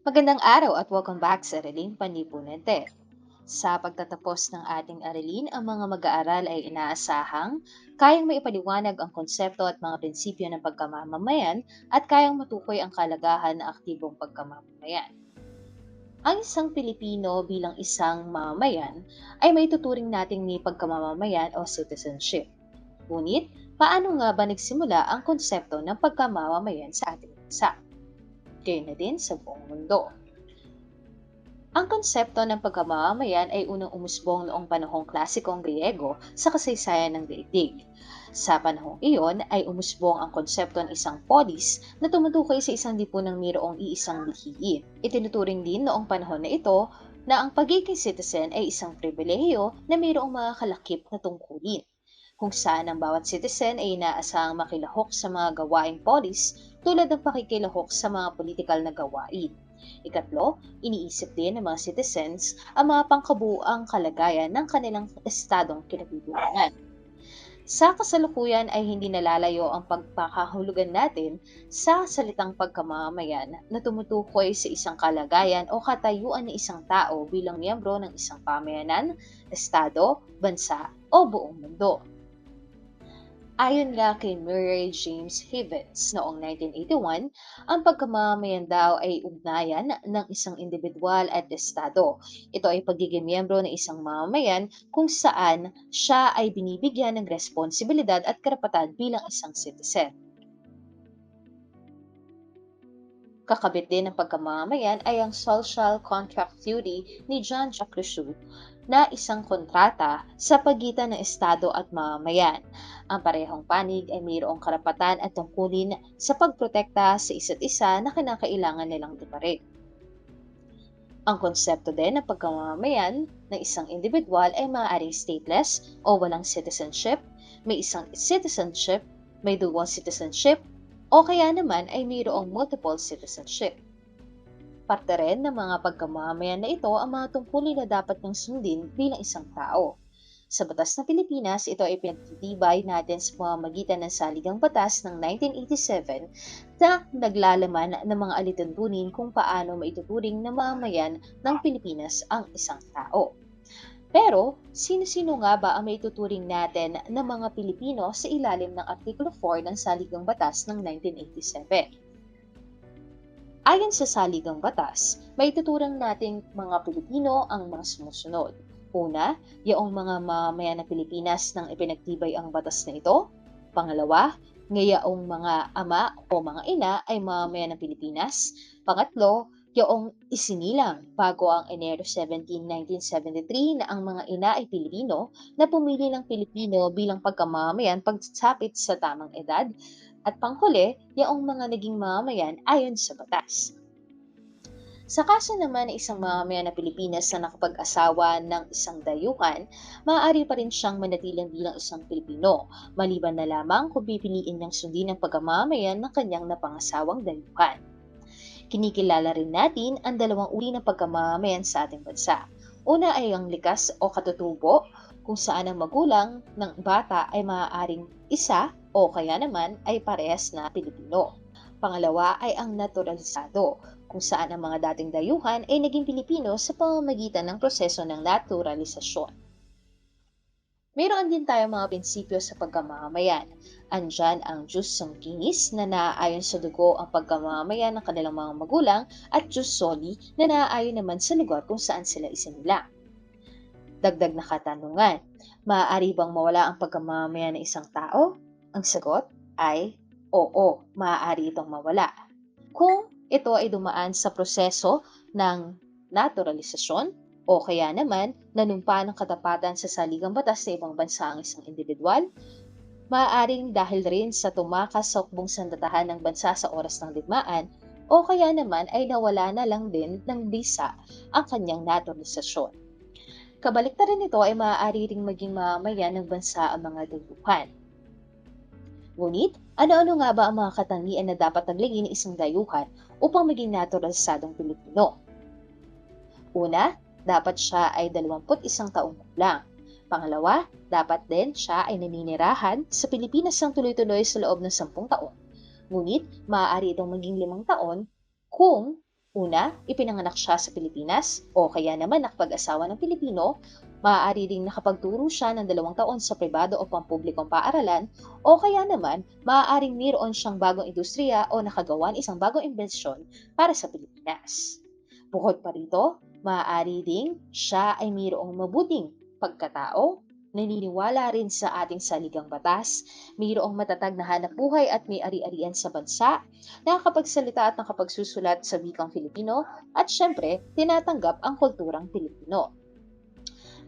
Magandang araw at welcome back sa Araling Panlipunente. Sa pagtatapos ng ating aralin, ang mga mag-aaral ay inaasahang kayang maipaliwanag ang konsepto at mga prinsipyo ng pagkamamamayan at kayang matukoy ang kalagahan ng aktibong pagkamamamayan. Ang isang Pilipino bilang isang mamamayan ay may tuturing nating may pagkamamamayan o citizenship. Ngunit, paano nga ba nagsimula ang konsepto ng pagkamamamayan sa ating bansa? Gayon na din sa buong mundo. Ang konsepto ng pagkamamamayan ay unang umusbong noong panahong klasikong Griego sa kasaysayan ng daigdig. Sa panahong iyon ay umusbong ang konsepto ng isang polis na tumutukoy sa isang lipunang mayroong iisang lihiin. Itinuturing din noong panahon na ito na ang pagiging citizen ay isang pribilehiyo na mayroong mga kalakip na tungkulin kung saan ang bawat citizen ay inaasahang makilahok sa mga gawaing polis tulad ng pakikilahok sa mga politikal na gawain. Ikatlo, iniisip din ng mga citizens ang mga pangkabuang kalagayan ng kanilang estadong kinabibilangan. Sa kasalukuyan ay hindi nalalayo ang pagpakahulugan natin sa salitang pagkamamayan na tumutukoy sa isang kalagayan o katayuan ng isang tao bilang miyembro ng isang pamayanan, estado, bansa o buong mundo. Ayon nga kay Murray James Havens noong 1981, ang pagkamamayan daw ay ugnayan ng isang individual at estado. Ito ay pagiging miyembro ng isang mamamayan kung saan siya ay binibigyan ng responsibilidad at karapatan bilang isang citizen. Kakabit din ng pagkamamayan ay ang social contract theory ni John Jacques Rousseau na isang kontrata sa pagitan ng Estado at mamamayan. Ang parehong panig ay mayroong karapatan at tungkulin sa pagprotekta sa isa't isa na kinakailangan nilang tuparin. Ang konsepto din ng pagkamamayan ng isang individual ay maaaring stateless o walang citizenship, may isang citizenship, may dual citizenship, o kaya naman ay mayroong multiple citizenship. Parte rin ng mga pagkamamayan na ito ang mga tungkulin na dapat niyang sundin bilang isang tao. Sa batas ng Pilipinas, ito ay pinagtitibay natin sa pamamagitan ng saligang batas ng 1987 na naglalaman ng mga alituntunin kung paano maituturing na mamamayan ng Pilipinas ang isang tao. Pero, sino-sino nga ba ang maituturing natin ng mga Pilipino sa ilalim ng Artikulo 4 ng Saligang Batas ng 1987? Ayon sa saligang batas, may tuturang nating mga Pilipino ang mga sumusunod. Una, yaong mga mamamayan ng Pilipinas nang ipinagtibay ang batas na ito. Pangalawa, ngayaong mga ama o mga ina ay mamamayan ng Pilipinas. Pangatlo, yaong isinilang bago ang Enero 17, 1973 na ang mga ina ay Pilipino na pumili ng Pilipino bilang pagkamamayan pagsapit sa tamang edad. At panghuli, yaong mga naging mamamayan ayon sa batas. Sa kaso naman ng isang mamamayan na Pilipinas na nakapag-asawa ng isang dayuhan, maaari pa rin siyang manatiling bilang isang Pilipino, maliban na lamang kung pipiliin niyang sundin ang pagkamamayan ng kanyang napangasawang dayuhan. Kinikilala rin natin ang dalawang uri ng pagkamamayan sa ating bansa. Una ay ang likas o katutubo, kung saan ang magulang ng bata ay maaaring isa o kaya naman ay parehas na Pilipino. Pangalawa ay ang naturalisado, kung saan ang mga dating dayuhan ay naging Pilipino sa pamamagitan ng proseso ng naturalisasyon. Mayroon din tayo mga prinsipyo sa pagkamamayan. Andyan ang Diyos Sanguinis na naaayon sa dugo ang pagkamamayan ng kanilang mga magulang at Diyos Soli na naaayon naman sa lugar kung saan sila isinila. Dagdag na katanungan, maaari bang mawala ang pagkamamayan ng isang tao? Ang sagot ay oo, maaari itong mawala. Kung ito ay dumaan sa proseso ng naturalisasyon o kaya naman nanumpa ng katapatan sa saligang batas sa ibang bansa ang isang individual, maaaring dahil rin sa tumakas sa ukbong sandatahan ng bansa sa oras ng digmaan o kaya naman ay nawala na lang din ng bisa ang kanyang naturalisasyon. Kabaliktaran nito ay maaari ring maging mamamayan ng bansa ang mga dayuhan. Ngunit, ano-ano nga ba ang mga katangian na dapat taglagin ng isang dayuhan upang maging naturalisadong Pilipino? Una, dapat siya ay 21 taong gulang. Pangalawa, dapat din siya ay naninirahan sa Pilipinas ng tuloy-tuloy sa loob ng 10 taon. Ngunit, maaari itong maging 5 taon kung Una, ipinanganak siya sa Pilipinas o kaya naman nakapag-asawa ng Pilipino, maaari ring nakapagturo siya ng dalawang taon sa pribado o pampublikong paaralan o kaya naman maaaring mayroon siyang bagong industriya o nakagawan isang bagong imbensyon para sa Pilipinas. Bukod pa rito, maaari ding siya ay mayroong mabuting pagkatao naniniwala rin sa ating saligang batas, mayroong matatag na hanap buhay at may ari-arian sa bansa, nakakapagsalita at nakapagsusulat sa wikang Filipino, at syempre, tinatanggap ang kulturang Pilipino.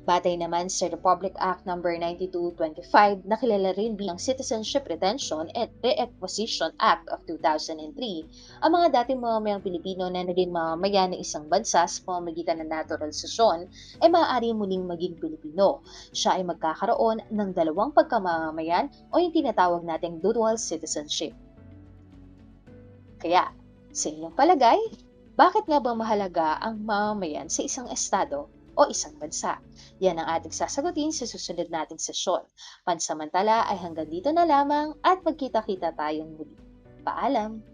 Batay naman sa Republic Act No. 9225 na kilala rin bilang Citizenship Retention and Reacquisition Act of 2003, ang mga dating mamamayang Pilipino na naging mamamayan ng isang bansa sa pamamagitan ng naturalisasyon ay maaari muling maging Pilipino. Siya ay magkakaroon ng dalawang pagkamamamayan o yung tinatawag nating dual citizenship. Kaya, sa inyong palagay, bakit nga ba mahalaga ang mamamayan sa isang estado o isang bansa. Yan ang ating sasagutin sa susunod nating sesyon. Pansamantala ay hanggang dito na lamang at magkita-kita tayong muli. Paalam!